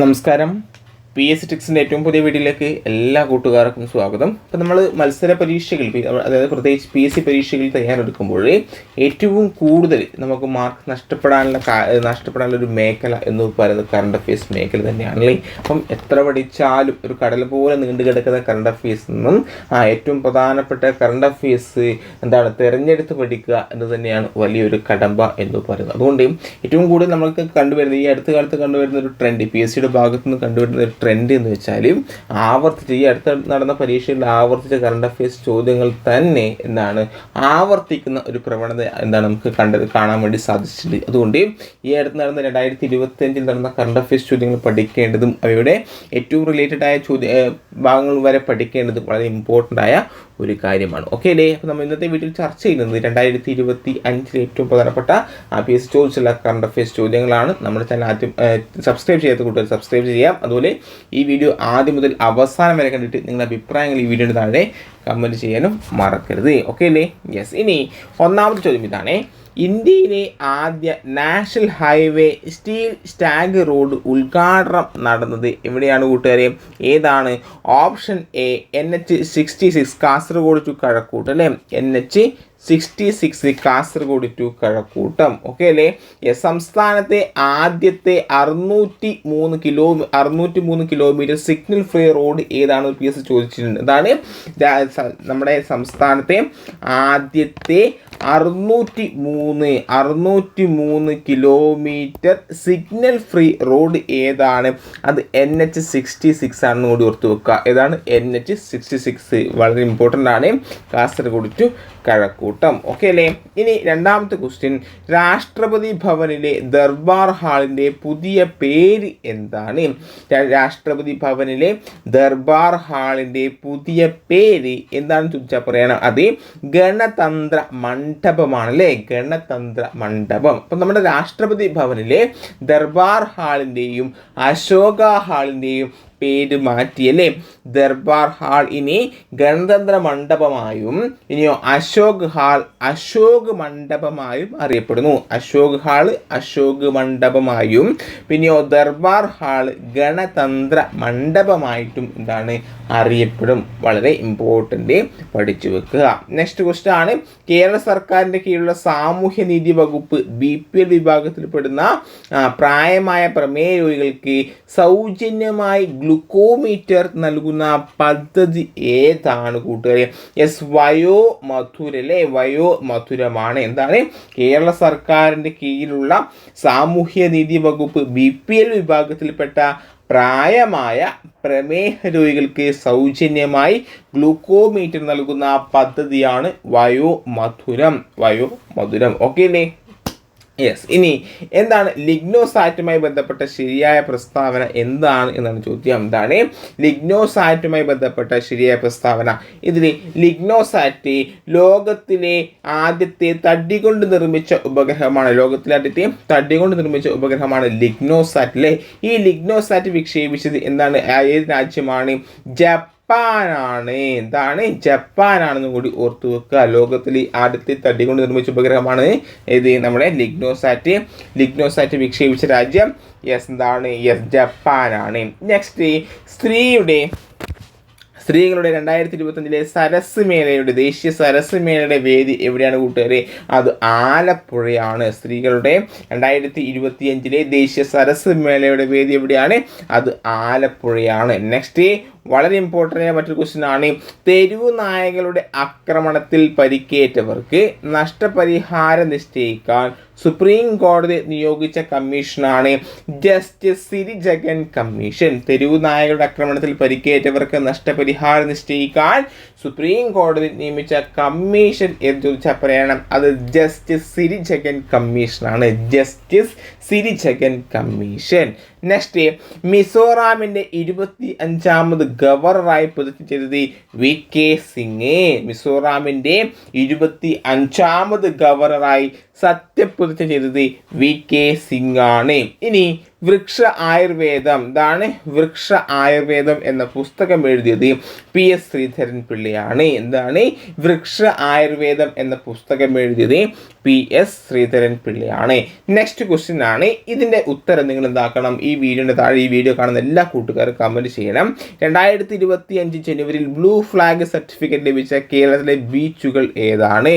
നമസ്കാരം. P S ടിക്സിന്റെ ഏറ്റവും പുതിയ വീഡിയോയിലേക്ക് എല്ലാ കൂട്ടുകാർക്കും സ്വാഗതം. അപ്പോൾ നമ്മൾ മത്സര പരീക്ഷകൾ അതായത് പ്രത്യേകിച്ച് പി എസ് സി പരീക്ഷകൾ തയ്യാറെടുക്കുമ്പോൾ ഏറ്റവും കൂടുതൽ നമുക്ക് മാർക്ക് നഷ്ടപ്പെടാനുള്ള നഷ്ടപ്പെടാനുള്ള ഒരു മേഖല എന്ന് പറയുന്നത് കറണ്ട് അഫയേഴ്സ് മേഖല തന്നെയാണല്ലേ? അപ്പം എത്ര പഠിച്ചാലും ഒരു കടൽ പോലെ നീണ്ടു കിടക്കുന്ന കറണ്ട് അഫയേഴ്സ് നിന്നും ആ ഏറ്റവും പ്രധാനപ്പെട്ട കറണ്ട് അഫയേഴ്സ് എന്താണ് തിരഞ്ഞെടുത്ത് പഠിക്കുക എന്ന് തന്നെയാണ് വലിയൊരു കടമ്പ എന്ന് പറയുന്നത്. അതുകൊണ്ട് ഏറ്റവും കൂടുതൽ നമ്മൾക്ക് കണ്ടുവരുന്നത് ഈ അടുത്ത കാലത്ത് കണ്ടുവരുന്ന ഒരു ട്രെൻഡ് പി എസ് സിയുടെ ഭാഗത്തുനിന്ന് കണ്ടുവരുന്ന ഒരു ട്രെൻഡ് എന്ന് വെച്ചാൽ ആവർത്തിച്ച് ഈ അടുത്ത നടന്ന പരീക്ഷയിൽ ആവർത്തിച്ച കറണ്ട് അഫയേഴ്സ് ചോദ്യങ്ങൾ തന്നെ എന്താണ് ആവർത്തിക്കുന്ന ഒരു പ്രവണത എന്താണ് നമുക്ക് കണ്ടത് കാണാൻ വേണ്ടി സാധിച്ചിട്ടുണ്ട്. അതുകൊണ്ട് ഈ അടുത്ത് നടന്ന രണ്ടായിരത്തി ഇരുപത്തിയഞ്ചിൽ നടന്ന കറണ്ട് അഫയേഴ്സ് ചോദ്യങ്ങൾ പഠിക്കേണ്ടതും അവയുടെ ഏറ്റവും റിലേറ്റഡ് ആയ ചോദ്യ ഭാഗങ്ങൾ വരെ പഠിക്കേണ്ടതും വളരെ ഇമ്പോർട്ടന്റ് ആയ ഒരു കാര്യമാണ്. ഓക്കെ അല്ലേ? അപ്പോൾ നമ്മൾ ഇന്നത്തെ വീട്ടിൽ ചർച്ച ചെയ്യുന്നത് രണ്ടായിരത്തി ഇരുപത്തി അഞ്ചിലെ ഏറ്റവും പ്രധാനപ്പെട്ട ആ പി എസ് ചോദിച്ചുള്ള കറണ്ട് അഫയേഴ്സ് ചോദ്യങ്ങളാണ്. നമ്മുടെ ചാനൽ ആദ്യം സബ്സ്ക്രൈബ് ചെയ്യാത്ത കൂട്ടുകാർ സബ്സ്ക്രൈബ് ചെയ്യാം. അതുപോലെ ഈ വീഡിയോ ആദ്യം മുതൽ അവസാനം വരെ കണ്ടിട്ട് നിങ്ങളുടെ അഭിപ്രായങ്ങൾ ഈ വീഡിയോയുടെ താഴെ കമന്റ് ചെയ്യാനും മറക്കരുത്. ഓക്കെ അല്ലേ? യെസ് ഇനി ഒന്നാമത്തെ ചോദ്യം ഇതാണ്. ഇന്ത്യയിലെ ആദ്യ national highway steel slag road ഉദ്ഘാടനം നടന്നത് എവിടെയാണ് കൂട്ടുകാരെ? ഏതാണ്? Option A N H sixty six Kasaragod to Kazhakkoottam അല്ലേ? N H sixty six Kasaragod to Kazhakkoottam. Okay അല്ലേ? സംസ്ഥാനത്തെ ആദ്യത്തെ അറുന്നൂറ്റി മൂന്ന് കിലോ അറുന്നൂറ്റി മൂന്ന് കിലോമീറ്റർ സിഗ്നൽ ഫ്രീ റോഡ് ഏതാണ് പി എസ് ചോദിച്ചിട്ടുണ്ട് അതാണ് നമ്മുടെ സംസ്ഥാനത്തെ ആദ്യത്തെ അറുന്നൂറ്റി മൂന്ന് അറുന്നൂറ്റി മൂന്ന് കിലോമീറ്റർ സിഗ്നൽ ഫ്രീ റോഡ് ഏതാണ്? അത് എൻ എച്ച് സിക്സ്റ്റി സിക്സ് ആണെന്ന് കൂടി ഓർത്ത് വെക്കുക. ഏതാണ്? എൻ എച്ച് സിക്സ്റ്റി സിക്സ് വളരെ ഇമ്പോർട്ടന്റ് ആണ്. കാസർഗോഡ് ടു കഴക്കൂട്ടം. ഓക്കെ അല്ലേ? ഇനി രണ്ടാമത്തെ ക്വസ്റ്റ്യൻ രാഷ്ട്രപതി ഭവനിലെ ദർബാർ ഹാളിന്റെ പുതിയ പേര് എന്താണ്? രാഷ്ട്രപതി ഭവനിലെ ദർബാർ ഹാളിന്റെ പുതിയ പേര് എന്താണെന്ന് ചോദിച്ചാൽ പറയണം. അത് ഗണതന്ത്ര മണ്ഡപമാണ് അല്ലേ ഗണതന്ത്ര മണ്ഡപം. അപ്പം നമ്മുടെ രാഷ്ട്രപതി ഭവനിലെ ദർബാർ ഹാളിന്റെയും അശോക ഹാളിന്റെയും പേര് മാറ്റി അല്ലേ ദർബാർ ഹാൾ ഇനി ഗണതന്ത്ര മണ്ഡപമായും ഇനിയോ അശോക് ഹാൾ അശോക് മണ്ഡപമായും അറിയപ്പെടുന്നു. അശോക് ഹാൾ അശോക് മണ്ഡപമായും പിന്നെയോ ദർബാർ ഹാൾ ഗണതന്ത്ര മണ്ഡപമായിട്ടും എന്താണ് അറിയപ്പെടും. വളരെ ഇമ്പോർട്ടന്റ് പഠിച്ചു വെക്കുക. നെക്സ്റ്റ് ക്വസ്റ്റ്യൻ ആണ്. കേരള സർക്കാരിന്റെ കീഴിലുള്ള സാമൂഹ്യ നീതി വകുപ്പ് ബി പി എൽ വിഭാഗത്തിൽപ്പെടുന്ന പ്രായമായ പ്രമേയ രോഗികൾക്ക് സൗജന്യമായി ഗ്ലുക്കോമീറ്റർ നൽകുന്ന പദ്ധതി ഏതാണ് കൂട്ടുകാരെ? എസ് വയോ മധുര അല്ലേ വയോ മധുരമാണ് എന്താണ്? കേരള സർക്കാരിന്റെ കീഴിലുള്ള സാമൂഹ്യ നീതി വകുപ്പ് ബി പി എൽ വിഭാഗത്തിൽപ്പെട്ട പ്രായമായ പ്രമേഹ രോഗികൾക്ക് സൗജന്യമായി ഗ്ലൂക്കോമീറ്റർ നൽകുന്ന പദ്ധതിയാണ് വയോ മധുരം വയോ മധുരം ഓക്കെ അല്ലേ? യെസ് ഇനി എന്താണ് ലിഗ്നോസാറ്റുമായി ബന്ധപ്പെട്ട ശരിയായ പ്രസ്താവന എന്താണ് എന്നാണ് ചോദ്യം. എന്താണ് ലിഗ്നോസാറ്റുമായി ബന്ധപ്പെട്ട ശരിയായ പ്രസ്താവന? ഇതിൽ ലിഗ്നോസാറ്റ് ലോകത്തിലെ ആദ്യത്തെ തടി കൊണ്ട് നിർമ്മിച്ച ഉപഗ്രഹമാണ്. ലോകത്തിലെ ആദ്യത്തെ തടി കൊണ്ട് നിർമ്മിച്ച ഉപഗ്രഹമാണ് ലിഗ്നോസാറ്റ് അല്ലേ? ഈ ലിഗ്നോസാറ്റ് വിക്ഷേപിച്ചത് എന്താണ്? ഏത് രാജ്യമാണ്? ജപ്പാൻ ജപ്പാനാണ്. എന്താണ്? ജപ്പാനാണെന്നും കൂടി ഓർത്തു വെക്കുക. ലോകത്തിൽ ആദ്യത്തെ തടി കൊണ്ട് നിർമ്മിച്ച ഉപഗ്രഹമാണ് ഇത് നമ്മുടെ ലിഗ്നോസാറ്റ്. ലിഗ്നോസാറ്റ് വിക്ഷേപിച്ച രാജ്യം യെസ് എന്താണ്? യെസ് ജപ്പാനാണ്. നെക്സ്റ്റ് സ്ത്രീയുടെ സ്ത്രീകളുടെ രണ്ടായിരത്തി ഇരുപത്തഞ്ചിലെ സരസ് മേളയുടെ ദേശീയ സരസ് മേളയുടെ വേദി എവിടെയാണ് കൂട്ടുകാരെ? അത് ആലപ്പുഴയാണ്. സ്ത്രീകളുടെ രണ്ടായിരത്തി ഇരുപത്തിയഞ്ചിലെ ദേശീയ സരസ് മേളയുടെ വേദി എവിടെയാണ്? അത് ആലപ്പുഴയാണ്. നെക്സ്റ്റ് വളരെ ഇമ്പോർട്ടന്റ് ആയ മറ്റൊരു ക്വസ്റ്റ്യൻ ആണ്. തെരുവു നായകളുടെ ആക്രമണത്തിൽ പരിക്കേറ്റവർക്ക് നഷ്ടപരിഹാരം നിശ്ചയിക്കാൻ സുപ്രീം കോടതി നിയോഗിച്ച കമ്മീഷനാണ് ജസ്റ്റിസ് സിരി ജഗൻ കമ്മീഷൻ തെരുവു നായകളുടെ ആക്രമണത്തിൽ പരിക്കേറ്റവർക്ക് നഷ്ടപരിഹാരം നിശ്ചയിക്കാൻ സുപ്രീം കോടതി നിയമിച്ച കമ്മീഷൻ എന്ന് ചോദിച്ചാൽ പറയണം. അത് ജസ്റ്റിസ് സിരി ജഗൻ കമ്മീഷനാണ് justice Siri Jagan commission next മിസോറാമിന്റെ ഇരുപത്തി അഞ്ചാമത് ഗവർണറായി പ്രതിജ്ഞ ചെയ്തത് വി കെ സിംഗ്. മിസോറാമിന്റെ ഇരുപത്തി അഞ്ചാമത് ഗവർണറായി സത്യപ്രതിജ്ഞ ചെയ്തത് വി കെ സിംഗ് ആണ് ഇനി വൃക്ഷ ആയുർവേദം. ഇതാണ് വൃക്ഷ ആയുർവേദം എന്ന പുസ്തകം എഴുതിയത് പി എസ് ശ്രീധരൻ പിള്ളയാണ്. എന്താണ്? വൃക്ഷ ആയുർവേദം എന്ന പുസ്തകം എഴുതിയത് പി എസ് ശ്രീധരൻ പിള്ളയാണ്. നെക്സ്റ്റ് ക്വസ്റ്റ്യൻ ആണ്. ഇതിന്റെ ഉത്തരം നിങ്ങൾ എന്താക്കണം? ഈ വീഡിയോയുടെ താഴെ ഈ വീഡിയോ കാണുന്ന എല്ലാ കൂട്ടുകാരും കമന്റ് ചെയ്യണം. രണ്ടായിരത്തി ഇരുപത്തി അഞ്ച് ജനുവരിയിൽ ബ്ലൂ ഫ്ലാഗ് സർട്ടിഫിക്കറ്റ് ലഭിച്ച കേരളത്തിലെ ബീച്ചുകൾ ഏതാണ്?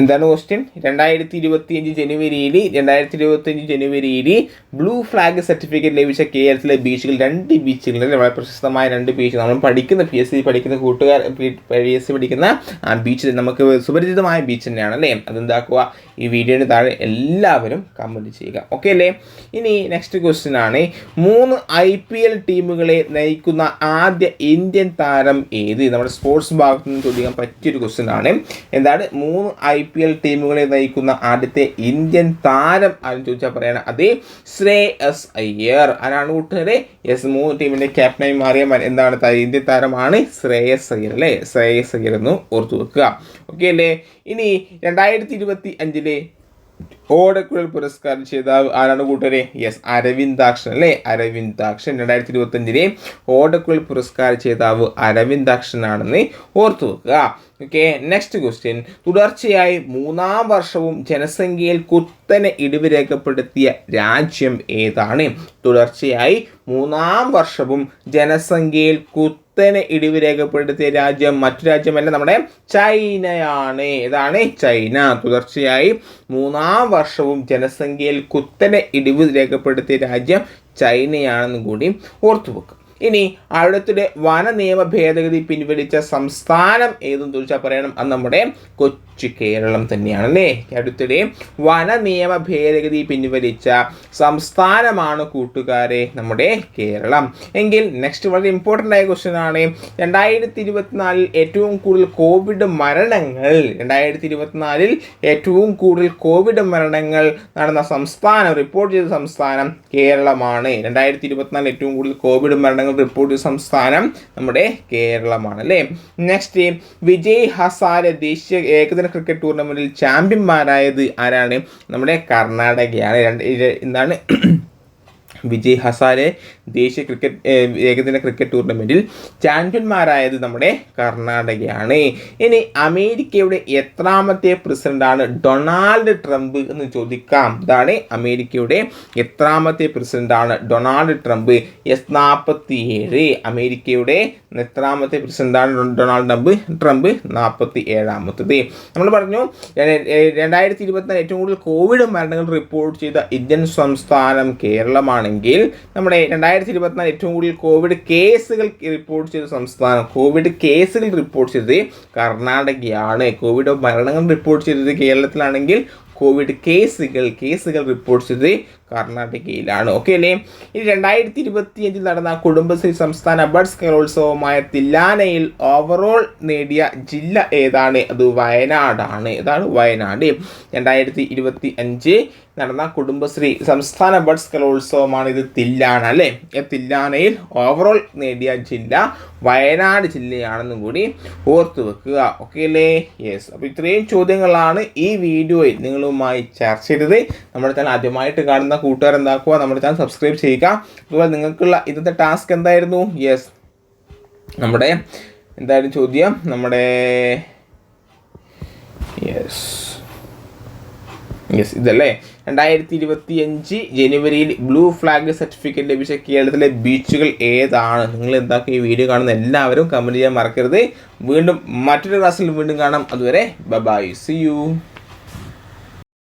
എന്താണ് ക്വസ്റ്റ്യൻ രണ്ടായിരത്തി ഇരുപത്തി അഞ്ച് ജനുവരിയിൽ രണ്ടായിരത്തി ഇരുപത്തി അഞ്ച് ജനുവരിയിൽ ബ്ലൂ ഫ്ലാഗ് സർട്ടിഫിക്കറ്റ് ലഭിച്ച കേരളത്തിലെ ബീച്ചുകൾ രണ്ട് ബീച്ചുകൾ വളരെ പ്രശസ്തമായ രണ്ട് ബീച്ച് നമ്മൾ പഠിക്കുന്ന പി എസ് സി പഠിക്കുന്ന കൂട്ടുകാർ പി എസ് സി പഠിക്കുന്ന ആ ബീച്ച് നമുക്ക് സുപരിചിതമായ ബീച്ച് തന്നെയാണ് അല്ലേ അതെന്താക്കുക? ഈ വീഡിയോയുടെ താഴെ എല്ലാവരും കമന്റ് ചെയ്യുക. ഓക്കെ അല്ലേ? ഇനി നെക്സ്റ്റ് ക്വസ്റ്റ്യൻ ആണ്. മൂന്ന് ഐ പി എൽ ടീമുകളെ നയിക്കുന്ന ആദ്യ ഇന്ത്യൻ താരം ഏത്? നമ്മുടെ സ്പോർട്സ് ഭാഗത്ത് നിന്ന് ചോദിക്കാൻ പറ്റിയൊരു ക്വസ്റ്റ്യൻ ആണ്. എന്താണ്? മൂന്ന് ഐ പി എൽ ടീമുകളെ നയിക്കുന്ന ആദ്യത്തെ ഇന്ത്യൻ താരം ആരും ചോദിച്ചാൽ പറയാണ്. അതേ ശ്രേയസ് അയ്യർ. ആരാണ് കൂട്ടുകാരെ? യെസ് മൂന്ന് ടീമിന്റെ ക്യാപ്റ്റനായി മാറിയ എന്താണ് ഇന്ത്യൻ താരമാണ് ശ്രേയസ് അയ്യർ അല്ലേ? ശ്രേയസ് അയ്യർ എന്ന് ഓർത്തു വെക്കുക. ഓക്കെ അല്ലേ? ഇനി രണ്ടായിരത്തി ഇരുപത്തി അഞ്ചിലെ ഓടക്കുഴൽ പുരസ്കാരം ജേതാവ് ആരാണ് കൂട്ടരെ യെസ് അരവിന്ദാക്ഷൻ അല്ലേ? അരവിന്ദാക്ഷൻ. രണ്ടായിരത്തി ഇരുപത്തി അഞ്ചിലെ ഓടക്കുഴൽ പുരസ്കാര ജേതാവ് അരവിന്ദാക്ഷനാണെന്ന് ഓർത്തു വെക്കുക. ഓക്കെ നെക്സ്റ്റ് ക്വസ്റ്റ്യൻ തുടർച്ചയായി മൂന്നാം വർഷവും ജനസംഖ്യയിൽ കുത്തനെ ഇടിവ് രേഖപ്പെടുത്തിയ രാജ്യം ഏതാണ്? തുടർച്ചയായി മൂന്നാം വർഷവും ജനസംഖ്യയിൽ കുത്തനെ ഇടിവ് രേഖപ്പെടുത്തിയ രാജ്യം മറ്റു രാജ്യമല്ല നമ്മുടെ ചൈനയാണ്. ഏതാണ്? ചൈന. തുടർച്ചയായി മൂന്നാം വർഷവും ജനസംഖ്യയിൽ കുത്തനെ ഇടിവ് രേഖപ്പെടുത്തിയ രാജ്യം ചൈനയാണെന്ന് കൂടി ഓർത്തു വെക്കും ഇനി അവിടത്തെ വന നിയമ ഭേദഗതി പിൻവലിച്ച സംസ്ഥാനം ഏതെന്ന് ചോദിച്ചാൽ പറയണം. അത് നമ്മുടെ കൊച്ചു കേരളം തന്നെയാണ് അല്ലേ അടുത്തിടെ വന നിയമ ഭേദഗതി പിൻവലിച്ച സംസ്ഥാനമാണ് കൂട്ടുകാരെ നമ്മുടെ കേരളം. എങ്കിൽ നെക്സ്റ്റ് വളരെ ഇമ്പോർട്ടന്റ് ആയ ക്വസ്റ്റ്യൻ ആണ്. രണ്ടായിരത്തി ഇരുപത്തിനാലിൽ ഏറ്റവും കൂടുതൽ കോവിഡ് മരണങ്ങൾ രണ്ടായിരത്തി ഇരുപത്തിനാലിൽ ഏറ്റവും കൂടുതൽ കോവിഡ് മരണങ്ങൾ നടന്ന സംസ്ഥാനം റിപ്പോർട്ട് ചെയ്ത സംസ്ഥാനം കേരളമാണ്. രണ്ടായിരത്തി ഇരുപത്തിനാലിൽ ഏറ്റവും കൂടുതൽ കോവിഡ് മരണങ്ങൾ റിപ്പോർട്ട് ചെയ്ത സംസ്ഥാനം നമ്മുടെ കേരളമാണ് അല്ലേ നെക്സ്റ്റ് വിജയ് ഹസാരെ ദേശീയ ഏകദിന ക്രിക്കറ്റ് ടൂർണമെന്റിൽ ചാമ്പ്യന്മാരായത് ആരാണ്? നമ്മുടെ കർണാടകയാണ്. രണ്ട് ഇതാണ് വിജയ് ഹസാരെ ദേശീയ ക്രിക്കറ്റ് ഏകദിന ക്രിക്കറ്റ് ടൂർണമെന്റിൽ ചാമ്പ്യന്മാരായത് നമ്മുടെ കർണാടകയാണ്. ഇനി അമേരിക്കയുടെ എത്രാമത്തെ പ്രസിഡന്റാണ് ഡൊണാൾഡ് ട്രംപ് എന്ന് ചോദിക്കാം. ഇതാണ് അമേരിക്കയുടെ എത്രാമത്തെ പ്രസിഡന്റാണ് ഡൊണാൾഡ് ട്രംപ്. എസ് നാൽപ്പത്തി ഏഴ് അമേരിക്കയുടെ എത്രാമത്തെ പ്രസിഡന്റാണ് ഡൊണാൾഡ് ട്രംപ്. ട്രംപ് നാൽപ്പത്തി ഏഴാമത്തത് നമ്മൾ പറഞ്ഞു രണ്ടായിരത്തി ഇരുപത്തിനാല് ഏറ്റവും കൂടുതൽ കോവിഡ് മരണങ്ങൾ റിപ്പോർട്ട് ചെയ്ത ഇന്ത്യൻ സംസ്ഥാനം കേരളമാണെങ്കിൽ നമ്മുടെ രണ്ടായിരത്തി ഇരുപത്തിനാല് ഏറ്റവും കൂടുതൽ കോവിഡ് കേസുകൾ റിപ്പോർട്ട് ചെയ്ത സംസ്ഥാനം കോവിഡ് കേസുകൾ റിപ്പോർട്ട് ചെയ്തത് കർണാടകയാണ്. കോവിഡ് മരണങ്ങൾ റിപ്പോർട്ട് ചെയ്തത് കേരളത്തിലാണെങ്കിൽ കോവിഡ് കേസുകൾ കേസുകൾ റിപ്പോർട്ട് ചെയ്തത് കർണാടകയിലാണ്. ഓക്കെ അല്ലേ ഇനി രണ്ടായിരത്തി ഇരുപത്തി അഞ്ചിൽ നടന്ന കുടുംബശ്രീ സംസ്ഥാന ബഡ്സ് കലോത്സവമായ തില്ലാനയിൽ ഓവറോൾ നേടിയ ജില്ല ഏതാണ്? അത് വയനാടാണ്. ഏതാണ്? വയനാട്. രണ്ടായിരത്തി ഇരുപത്തി അഞ്ച് നടന്ന കുടുംബശ്രീ സംസ്ഥാന ബഡ്സ് കലോത്സവമാണ് ഇത് തില്ലാന അല്ലേ? തില്ലാനയിൽ ഓവറോൾ നേടിയ ജില്ല വയനാട് ജില്ലയാണെന്നും കൂടി ഓർത്തു വെക്കുക. ഓക്കെ അല്ലേ? യെസ് അപ്പോൾ ഇത്രയും ചോദ്യങ്ങളാണ് ഈ വീഡിയോയിൽ നിങ്ങളുമായി ചർച്ച ചെയ്തത്. നമ്മുടെ ചാനൽ ആദ്യമായിട്ട് കാണുന്ന കൂട്ടുകാർ എന്താക്കുക? നമ്മുടെ ചാനൽ സബ്സ്ക്രൈബ് ചെയ്യുക. അതുപോലെ നിങ്ങൾക്കുള്ള ഇന്നത്തെ ടാസ്ക് എന്തായിരുന്നു? യെസ് നമ്മുടെ എന്തായാലും ചോദ്യം? നമ്മുടെ യെസ് യെസ് ഇതല്ലേ? രണ്ടായിരത്തി ഇരുപത്തി അഞ്ച് ജനുവരിയിൽ ബ്ലൂ ഫ്ലാഗ് സർട്ടിഫിക്കറ്റ് ലഭിച്ച കേരളത്തിലെ ബീച്ചുകൾ ഏതാണ്? നിങ്ങൾ എന്താക്കും ഈ വീഡിയോ കാണുന്ന എല്ലാവരും കമന്റ് ചെയ്യാൻ മറക്കരുത്. വീണ്ടും മറ്റൊരു ക്ലാസ്സിൽ വീണ്ടും കാണാം. അതുവരെ ബബായ് സി യു